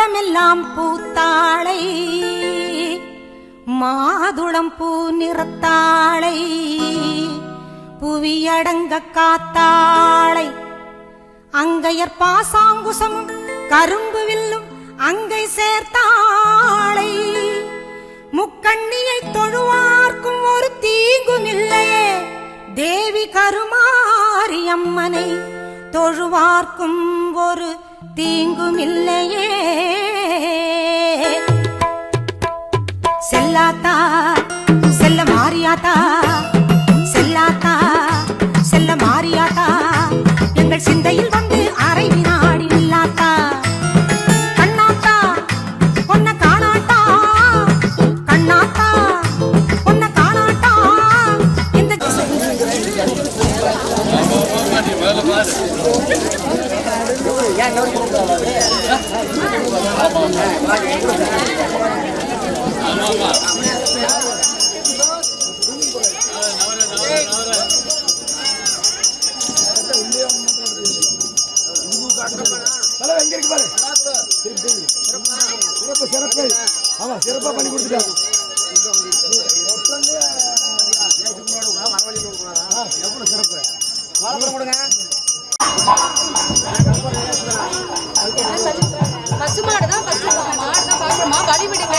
இடமெல்லாம் பூத்தாளை மாதுளம் பூ நிறத்தாளை புவியடங்க காத்தாளை அங்கையர் பாசாங்குசமும் கரும்பு வில்லும் அங்கை சேர்த்தாளை முக்கண்ணியை தொழுவார்க்கும் ஒரு தீங்கும் இல்லையே தேவி கருமாரி அம்மனை தொழுவார்க்கும் ஒரு தீங்கும் இல்லையே செல்லாத்தா செல்ல மாறியாத்தா சிறப்பு சிறப்பு. ஆமா சிறப்பா பண்ணி கொடுத்துட்டாங்க எவ்வளவு சிறப்பு? வாழைப்பழம் கொடுங்க. பசுமாடு தான் ஃபர்ஸ்ட் மாடு தான் பார்க்கணுமா? வழி விடுங்க.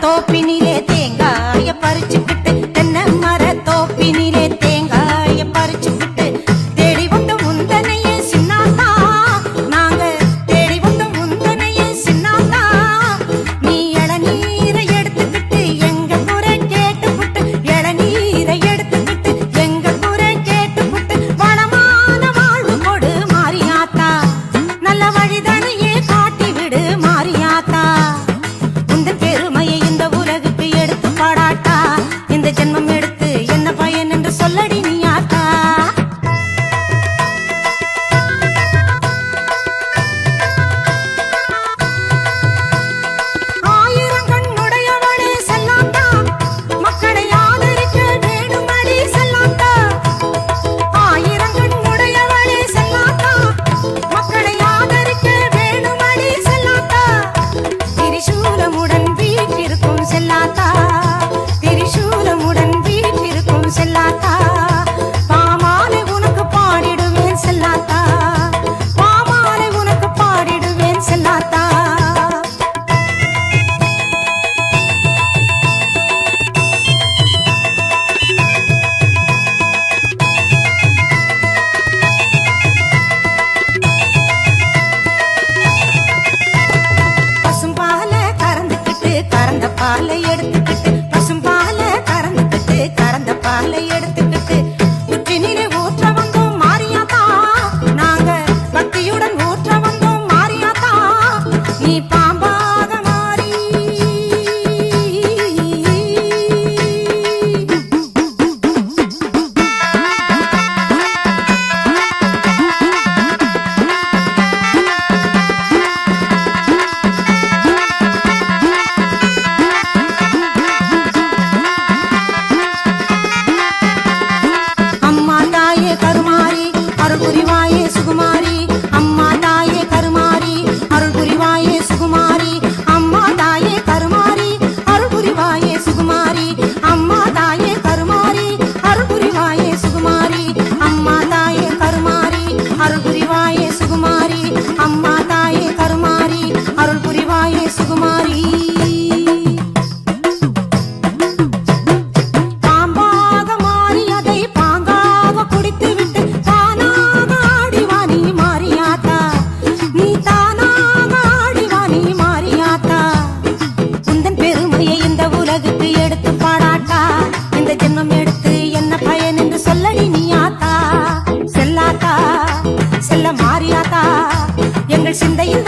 top. புரிவாயே எங்கள் சிந்தையில்